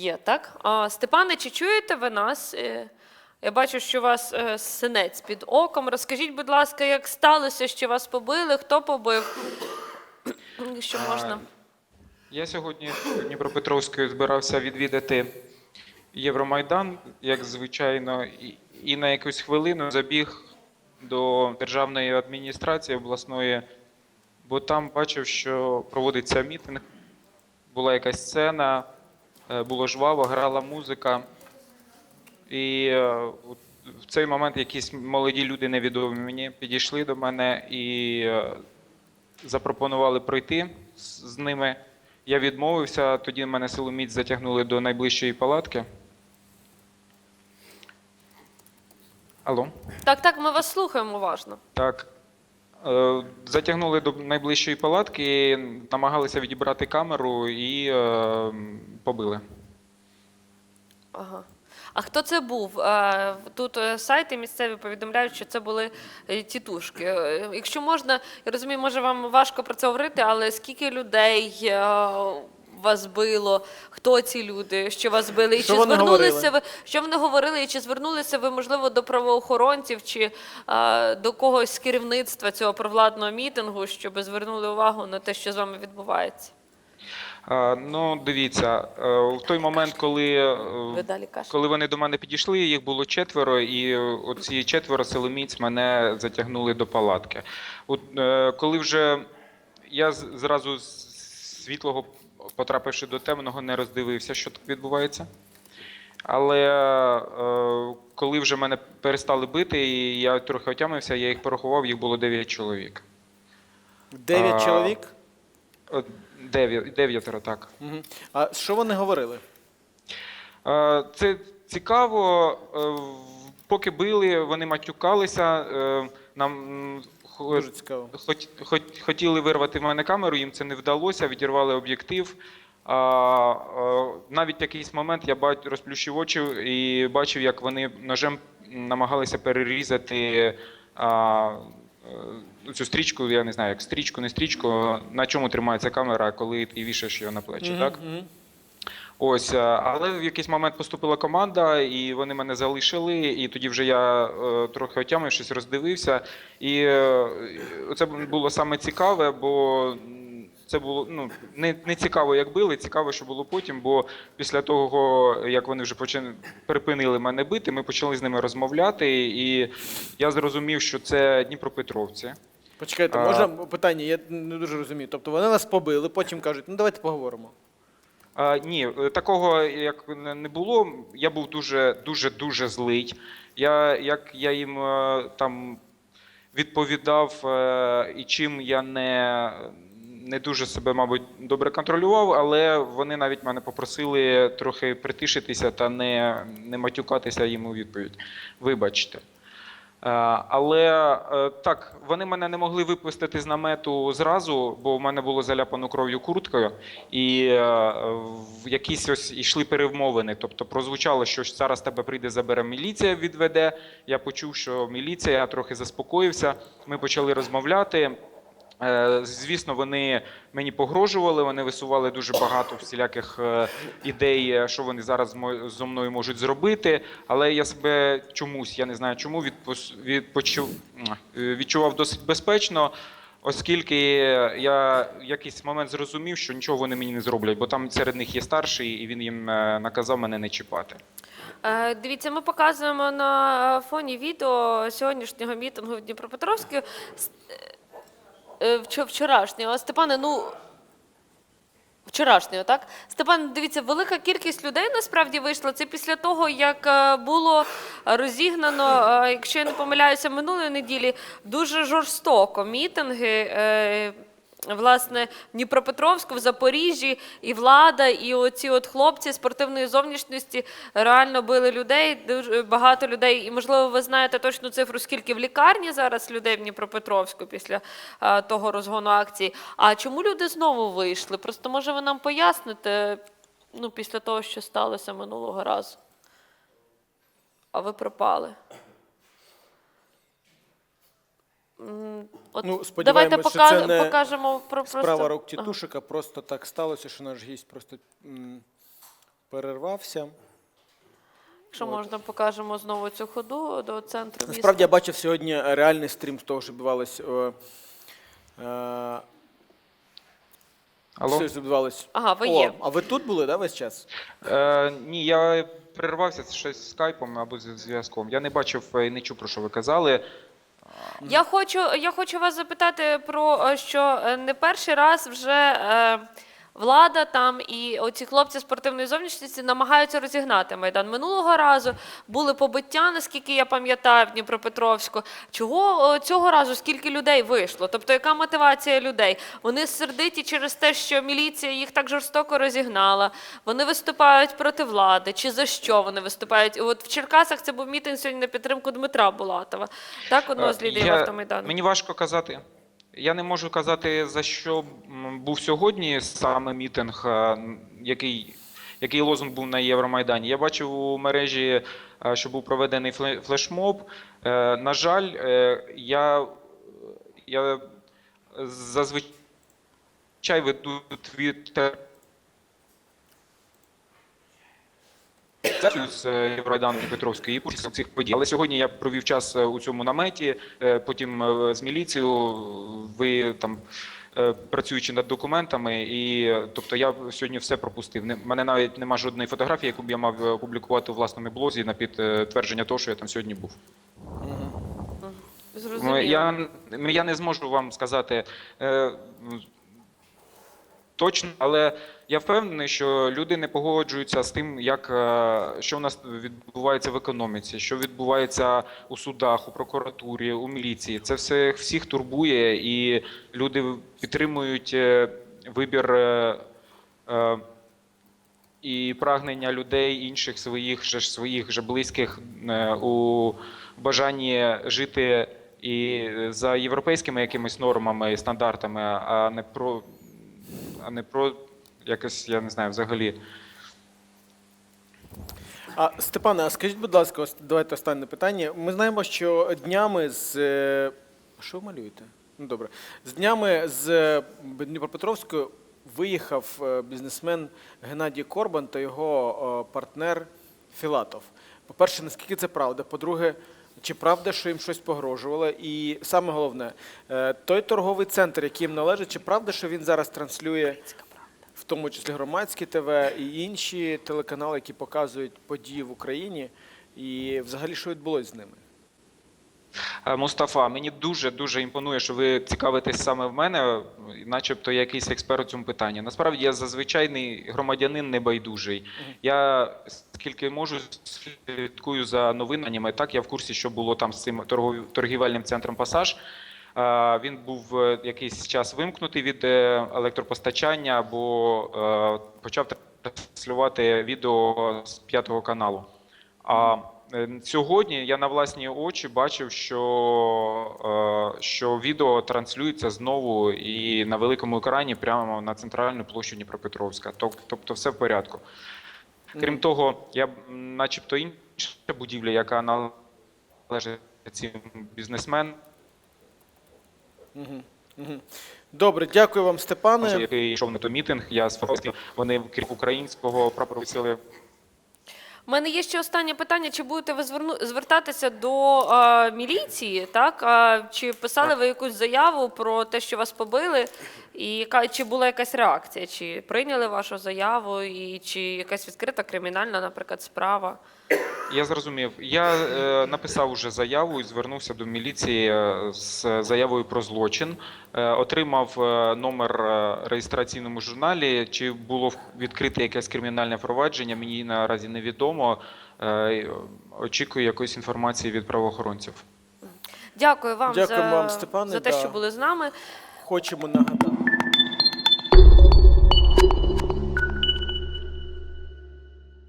Є, так? А, Степане, чи чуєте ви нас? Е, Я бачу, що у вас е, синець під оком. Розкажіть, будь ласка, як сталося, що вас побили, хто побив? Якщо можна. Я сьогодні в Дніпропетровську збирався відвідати Євромайдан, як звичайно, і, на якусь хвилину забіг до державної адміністрації обласної, бо там бачив, що проводиться мітинг, була якась сцена, було жваво, грала музика. І е, в цей момент якісь молоді люди невідомі мені підійшли до мене і е, запропонували пройти з з ними. Я відмовився, тоді мене силоміць затягнули до найближчої палатки. Алло? Так, так, ми вас слухаємо уважно. Так. Е, Затягнули до найближчої палатки, намагалися відібрати камеру і е, побили. Ага. А хто це був? Е, Тут сайти місцеві повідомляють, що це були е, тітушки. Якщо можна, я розумію, може вам важко про це говорити, але скільки людей вас било? Хто ці люди, що вас били? І Що чи звернулися говорили? ви? Що вони говорили? І чи звернулися ви, можливо, до правоохоронців чи е, до когось з керівництва цього провладного мітингу, щоб звернули увагу на те, що з вами відбувається? Е, Ну, дивіться, е, в той момент, коли, е, коли вони до мене підійшли, їх було четверо, і оці четверо силоміць мене затягнули до палатки. От е, коли вже я зразу з світлого, потрапивши до темного, не роздивився, що тут відбувається. Але е, коли вже мене перестали бити, і я трохи отямився, я їх порахував, їх було 9 чоловік. Дев'ять А, чоловік. От Дев'ять, дев'ятеро, так. Угу. А що вони говорили? Е, Це цікаво. е, в- Поки били, вони матюкалися. е, Нам м, Дуже цікаво. хоч, хоч, хотіли вирвати в мене камеру, їм це не вдалося, відірвали об'єктив. А, е, навіть якийсь момент я бать, розплющив очі і бачив, як вони ножем намагалися перерізати а, е, цю стрічку, я не знаю, як стрічку, не стрічку, на чому тримається камера, коли ти вішаєш її на плечі, так? Ось, е, але в якийсь момент поступила команда, і вони мене залишили. І тоді вже я е, трохи отямившись, роздивився. І е, це було саме цікаве, бо це було ну не, не цікаво, як били, цікаво, що було потім. Бо після того, як вони вже почали припинили мене бити, ми почали з ними розмовляти, і я зрозумів, що це Дніпропетровці. Почекайте, можна питання? Я не дуже розумію. Тобто вони нас побили, потім кажуть, ну давайте поговоримо. А, ні, е, такого як не було. Я був дуже дуже дуже злий. Я як я їм е, там відповідав, е, і чим я не, не дуже себе, мабуть, добре контролював, але вони навіть мене попросили трохи притишитися та не, не матюкатися їм у відповідь. Вибачте. Е, Але е, так, вони мене не могли випустити з намету зразу, бо в мене було заляпано кров'ю курткою, і е, в якісь ось йшли перемовини. Тобто прозвучало, що зараз тебе прийде, забере міліція, відведе. Я почув, що міліція, я трохи заспокоївся. Ми почали розмовляти. Е, Звісно, вони мені погрожували, вони висували дуже багато всіляких е, ідей, е, що вони зараз зо мною можуть зробити. Але я себе чомусь, я не знаю чому, е, відчував досить безпечно, оскільки я в якийсь момент зрозумів, що нічого вони мені не зроблять, бо там серед них є старший, і він їм наказав мене не чіпати. Дивіться, ми показуємо на фоні відео сьогоднішнього мітингу в Дніпропетровську. Е, вчо- Вчорашнього. Степане, ну. Вчорашнього, так? Степан, дивіться, велика кількість людей насправді вийшла. Це після того, як е, було розігнано, е, якщо я не помиляюся, минулої неділі дуже жорстоко мітинги. Власне, в Дніпропетровську, в Запоріжжі, і влада, і оці от хлопці спортивної зовнішності реально били людей. Дуже багато людей. І можливо, ви знаєте точну цифру, скільки в лікарні зараз людей в Дніпропетровську після е, того розгону акції. А чому люди знову вийшли? Просто може ви нам поясните ну, після того, що сталося минулого разу. А ви пропали. От Ну, давайте сподіваємось, що це не покажемо про Справа просто... рук тітушика, просто так сталося, що наш гість просто м, перервався. Якщо От. можна, покажемо знову цю ходу до центру міста. Насправді я бачив сьогодні реальний стрім з того, що відбувалось. Е, е, Алло? що відбувалось. Ага, ви О, є. а ви тут були, да, весь час? Е, ні, я перервався щось з скайпом або з зв'язком. Я не бачив е, і не чув, про що ви казали. Я хочу, я хочу вас запитати про е, що е, не перший раз вже е, влада там і оці хлопці спортивної зовнішності намагаються розігнати майдан. Минулого разу були побиття, наскільки я пам'ятаю, в Дніпропетровську. Чого цього разу скільки людей вийшло? Тобто, яка мотивація людей? Вони сердиті через те, що міліція їх так жорстоко розігнала. Вони виступають проти влади. Чи за що вони виступають? От в Черкасах це був мітинг сьогодні на підтримку Дмитра Булатова. Так, одного з Е, лідерів автомайдану. Мені важко казати. Я не можу казати, за що був сьогодні саме мітинг, е, який, який лозунг був на Євромайдані. Я бачив у мережі, е, що був проведений фле- флешмоб. Е, На жаль, я, я зазвичай веду твіттер з е, Петровської і цих подій. Але сьогодні я провів час е, у цьому наметі, е, потім з міліцією. Ви там працюючи над документами, і тобто я сьогодні все пропустив. Не- мене навіть нема жодної фотографії, яку б я мав опублікувати у власному блозі на підтвердження того, що я там сьогодні був. Зрозуміло. Ну, Я, я не зможу вам сказати точно, але я впевнений, що люди не погоджуються з тим, як, е, що у нас відбувається в економіці, що відбувається у судах, у прокуратурі, у міліції. Це все всіх турбує, і люди підтримують е, вибір. е, і прагнення людей інших своїх же своїх же близьких у бажанні жити і за європейськими якимись нормами і стандартами, а не про а не про якось, я не знаю, взагалі. А Степане, а скажіть, будь ласка, ось давайте останнє питання. Ми знаємо, що днями з. е, Що ви малюєте? Ну добре. З днями з е, Дніпропетровської виїхав е, бізнесмен Геннадій Корбан та його партнер Філатов. По-перше, наскільки це правда? По-друге, чи правда, що їм щось погрожувало? І саме головне, е, той торговий центр, який їм належить, чи правда, що він зараз транслює в тому числі громадські ТВ і інші телеканали, які показують події в Україні, і взагалі що відбулося з ними? Е, Мустафа, мені дуже дуже імпонує, що ви цікавитесь саме в мене, начебто я якийсь експерт у цьому питанні. Насправді я зазвичайний громадянин небайдужий. Я скільки можу слідкую за новинами. Так, я в курсі, що було там з цим торгівельним центром Пасаж. Він був е, якийсь час вимкнутий від е, електропостачання, бо е, почав транслювати відео з п'ятого каналу. А сьогодні я на власні очі бачив, що, що відео транслюється знову і на великому екрані прямо на центральну площу Дніпропетровська. Тобто все в порядку. Крім того, я начебто інша будівля, яка належить цим бізнесменам, Угу. Угу. Добре, дякую вам, Степане. який йшов на то мітинг, я сфотографував, вони крім українського прапору висили Мене є ще останнє питання: чи будете ви зверну... звертатися до е, міліції? Так а, чи писали ви якусь заяву про те, що вас побили? І яка чи була якась реакція? Чи прийняли вашу заяву, і чи якась відкрита кримінальна, наприклад, справа? Я зрозумів. Я е, написав уже заяву і звернувся до міліції е, з заявою про злочин. Е, отримав е, номер е, реєстраційному журналі. Чи було відкрите якесь кримінальне провадження? Мені наразі невідомо. Е, очікую якоїсь інформації від правоохоронців. Дякую вам Дякую за, вам, Степане, за те, да. що були з нами. Хочемо нагадати.